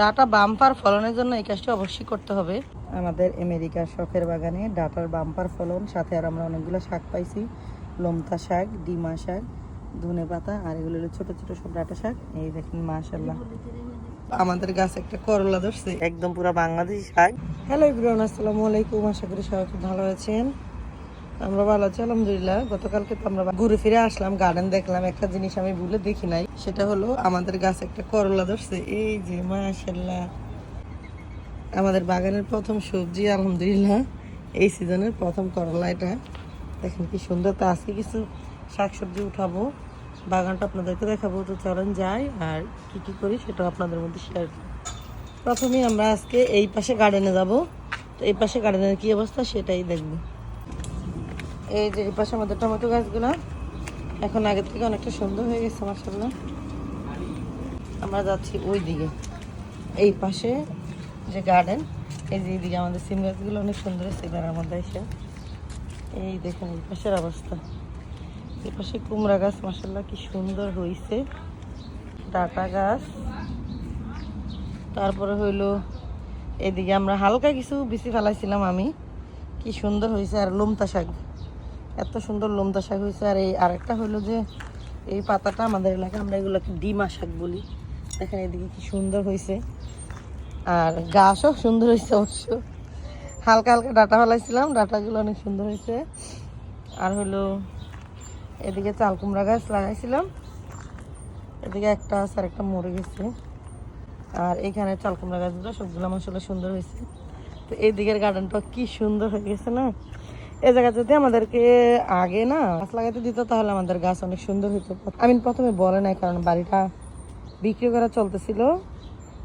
Data bumper ফলনের জন্য এই কাজটি অবশ্যই করতে হবে। আমাদের আমেরিকার শখের বাগানে ডাটার বাম্পার ফলন সাথে আর আমরা অনেকগুলো শাক পাইছি। লমতা শাক ডিমা শাক ধনে পাতা আর এগুলো হলো ছোট ছোট সব ডাটা শাক। এই দেখেন মাশাল্লাহ আমাদের গাছে একটা করলা ধরছে। একদম পুরো বাংলাদেশি শাক। হ্যালো ইব্রাহিম আসসালামু আলাইকুম। আশা করি সবাই খুব ভালো আছেন। আমরা ভালো আছি, আলহামদুলিল্লাহ। গতকালকে তো আমরা ঘুরে ফিরে আসলাম গার্ডেন দেখলাম, একটা জিনিস আমি ভুলে দেখি নাই, সেটা হলো আমাদের গাছে একটা করলা ধরছে। এই যে মাশাল্লাহ আমাদের বাগানের প্রথম সবজি, আলহামদুলিল্লাহ, এই সিজনের প্রথম করলা এটা। দেখেন কি সুন্দর। তো আজকে কিছু শাকসবজি উঠাবো। বাগানটা আপনাদেরকে দেখাবো। তো চলেন যাই, আর কি কি করি সেটা আপনাদের মধ্যে শেয়ার করি। প্রথমেই আমরা আজকে এই পাশে গার্ডেনে যাব। তো এই পাশে গার্ডেনের কি অবস্থা সেটাই দেখব। এই যে পাশে আমাদের টমেটো গাছগুলো, এখন আগের থেকে অনেকটা সুন্দর হয়ে গেছে মার্শাল্লাহ আমরা যাচ্ছি ওই দিকে এই পাশে যে গার্ডেন এই যে এইদিকে আমাদের সিম গাছগুলো অনেক সুন্দর হয়েছে বেড়ার মধ্যে এসে এই দেখেন এই পাশের অবস্থা। এই পাশে কুমড়া গাছ মাসাল্লাহ কি সুন্দর হয়েছে ডাটা গাছ। তারপরে হইল, এদিকে আমরা হালকা কিছু বেশি ফেলাইছিলাম আমি। কি সুন্দর হয়েছে আর লোমতা শাক। এত সুন্দর লোমদা শাক হয়েছে। আর এই আরেকটা হলো যে, এই পাতাটা আমাদের এলাকায় আমরা এগুলোকে ডিমা শাক বলি। দেখেন এদিকে কি সুন্দর হয়েছে। আর গাছও সুন্দর হয়েছে অবশ্য। হালকা হালকা ডাটা ফেলাইছিলাম, ডাটাগুলো অনেক সুন্দর হয়েছে। আর হলো এদিকে চাল কুমড়া গাছ লাগাইছিলাম। এদিকে একটা আছে আর একটা মরে গেছে। আর এখানে চাল কুমড়া গাছগুলো সবগুলো আমার মশলা সুন্দর হয়েছে। তো এই দিকের গার্ডেনটা কি সুন্দর হয়ে গেছে না? এই জায়গা যদি আমাদেরকে আগে না গাছ লাগাতে দিত, তাহলে আমাদের গাছ অনেক সুন্দর হতো আমি প্রথমে বলে নাই, কারণ বাড়িটা বিক্রি করা চলতেছিল।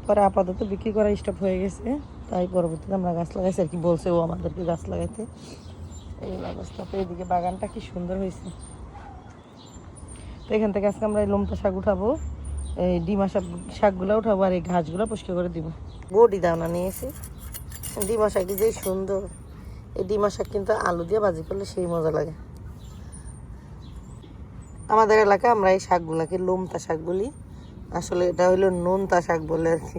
পরে আপাতত বিক্রি করা স্টপ হয়ে গেছে। তাই পরবর্তীতে আমরা গাছ লাগাইছি, আর কি বলছে ও আমাদেরকে গাছ লাগাইতে। এই অবস্থা তো এদিকে বাগানটা কি সুন্দর হয়েছে তো এখান থেকে আজকে আমরা এই লমটা শাক উঠাবো, এই ডিমা শাক, শাকগুলো উঠাবো, আর এই ঘাসগুলো পরিষ্কার করে দিব। বডি দাওনা নিয়েছি। ডিমা শাক যে সুন্দর। এই ডিমা শাক কিন্তু আলু দিয়ে ভাজি করলে সেই মজা লাগে। আমাদের এলাকায় আমরা এই শাকগুলাকে লোমতা শাক বলি। আসলে এটা হলো নোনতা শাক বলে আর কি।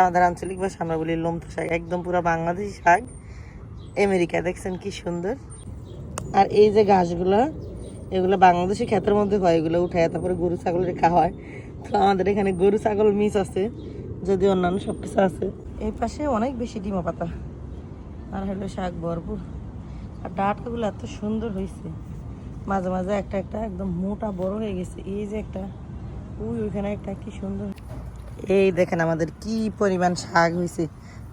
আমাদের আঞ্চলিক ভাষা আমরা বলি লোমতা শাক। একদম পুরো বাংলাদেশি শাক। আমেরিকা দেখছেন কি সুন্দর। আর এই যে গাছগুলো এগুলো বাংলাদেশি ক্ষেতের মধ্যে হয়, এগুলো উঠে তারপরে গরু ছাগলের খাওয়া হয়। তো আমাদের এখানে গরু ছাগল মিস আছে যদি অন্যান্য সব কিছু আছে। এই পাশে অনেক বেশি ডিমা পাতা। আর হলো শাক ভরপুর। আর ডাঁটাগুলো এত সুন্দর হয়েছে মাঝে মাঝে একটা একটা একদম মোটা বড় হয়ে গেছে। এই যে একটা ওই ওইখানে একটা কি সুন্দর। এই দেখেন আমাদের কি পরিমাণ শাক হয়েছে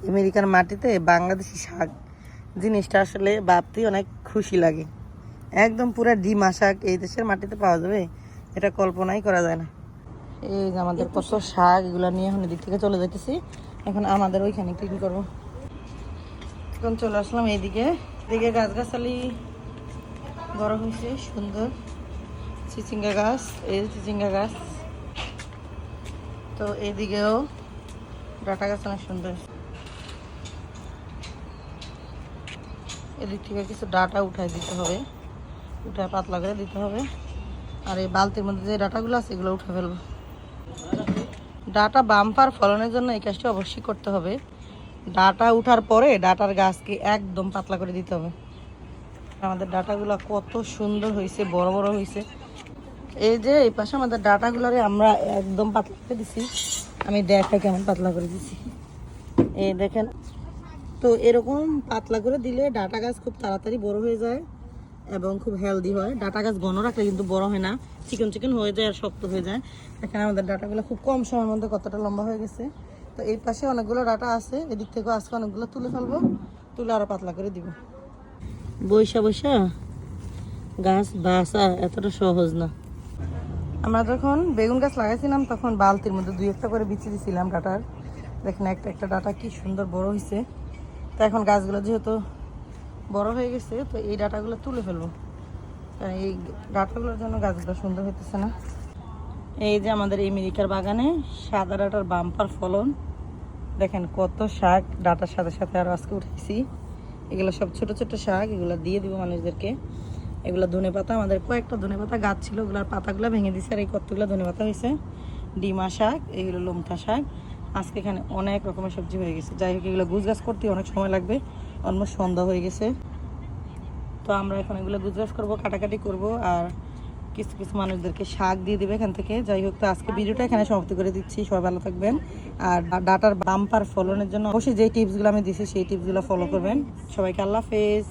আমেরিকার মাটিতে বাংলাদেশি শাক। জিনিসটা আসলে ভাবতেই অনেক খুশি লাগে। একদম পুরো ডিমা শাক এই দেশের মাটিতে পাওয়া যাবে এটা কল্পনাই করা যায় না। এই যে আমাদের কত শাক এগুলো নিয়ে এখন এদিক থেকে চলে যেতেছি এখন আমাদের ওইখানে ক্লিন করব। এখন চলে আসলাম এইদিকে। এদিকে গাছগাছালি বড় হয়েছে, সুন্দর। চিচিঙ্গা গাছ, এই চিচিঙ্গা গাছ। তো এইদিকেও ডাটা গাছ অনেক সুন্দর। এদিক থেকে কিছু ডাটা উঠাই দিতে হবে। উঠায় পাতলা করে দিতে হবে। আর এই বালতির মধ্যে যে ডাটাগুলো আছে, এগুলো উঠে ফেলব। ডাটা বাম্পার ফলনের জন্য এই কাজটি অবশ্যই করতে হবে। ডাটা উঠার পরে ডাটার গাছকে একদম পাতলা করে দিতে হবে। আমাদের ডাটাগুলো কত সুন্দর হয়েছে বড় বড় হয়েছে এই যে, এই পাশে আমাদের ডাটাগুলোরে আমরা একদম পাতলা করে দিছি। আমি দেখাই কেমন পাতলা করে দিছি। এই দেখেন, তো এরকম পাতলা করে দিলে ডাটা গাছ খুব তাড়াতাড়ি বড় হয়ে যায় এবং খুব হেলদি হয়। ডাটা গাছ ঘন রাখলে কিন্তু বড় হয় না, চিকন চিকন হয়ে যায় আর শক্ত হয়ে যায়। এখানে আমাদের ডাটাগুলো খুব কম সময়ের মধ্যে কতটা লম্বা হয়ে গেছে। তো এই পাশে অনেকগুলো ডাটা আছে, এদিক থেকেও আজকে অনেকগুলো তুলে ফেলব, তুলে আরও পাতলা করে দিব। বৈশা বৈশা, গাছ বাসা এতটা সহজ না। আমরা যখন বেগুন গাছ লাগাইছিলাম, তখন বালতির মধ্যে দুই একটা করে বিচি দিছিলাম ডাটার। দেখেন একটা একটা ডাটা কি সুন্দর বড় হয়েছে তো এখন গাছগুলো যেহেতু বড় হয়ে গেছে, তো এই ডাটাগুলো তুলে ফেলব। এই ডাটাগুলোর জন্য গাছগুলো সুন্দর হইতেছে না। এই যে আমাদের এই মিরিকার বাগানে সাদা ডাটার বাম্পার ফলন। দেখেন কত শাক, ডাটার সাথে সাথে আরও আজকে উঠেছি। এগুলো সব ছোট ছোট শাক, এগুলো দিয়ে দিব মানুষদেরকে। এগুলো ধনে পাতা, আমাদের কয়েকটা ধনে পাতা গাছ ছিল, ওগুলোর পাতাগুলো ভেঙে দিছে আর এই কতগুলো ধনে পাতা হয়েছে? ডিমা শাক, এগুলো লমথা শাক। আজকে এখানে অনেক রকমের সবজি হয়ে গেছে। যাই হোক, এগুলো গুজগাছ করতে অনেক সময় লাগবে। অলমোস্ট সন্ধ্যা হয়ে গেছে। তো আমরা এখন এগুলো গুজগাছ করব, কাটাকাটি করব আর কিছু কিছু মানুষদেরকে শাক দিয়ে দেবে এখান থেকে। যাই হোক তো আজকে ভিডিওটা এখানে সমাপ্ত করে দিচ্ছি। সবাই ভালো থাকবেন। আর ডাটার বাম্পার ফলনের জন্য অবশ্যই যে টিপসগুলো আমি দিচ্ছি সেই টিপসগুলো ফলো করবেন। সবাইকে আল্লাহ হাফেজ।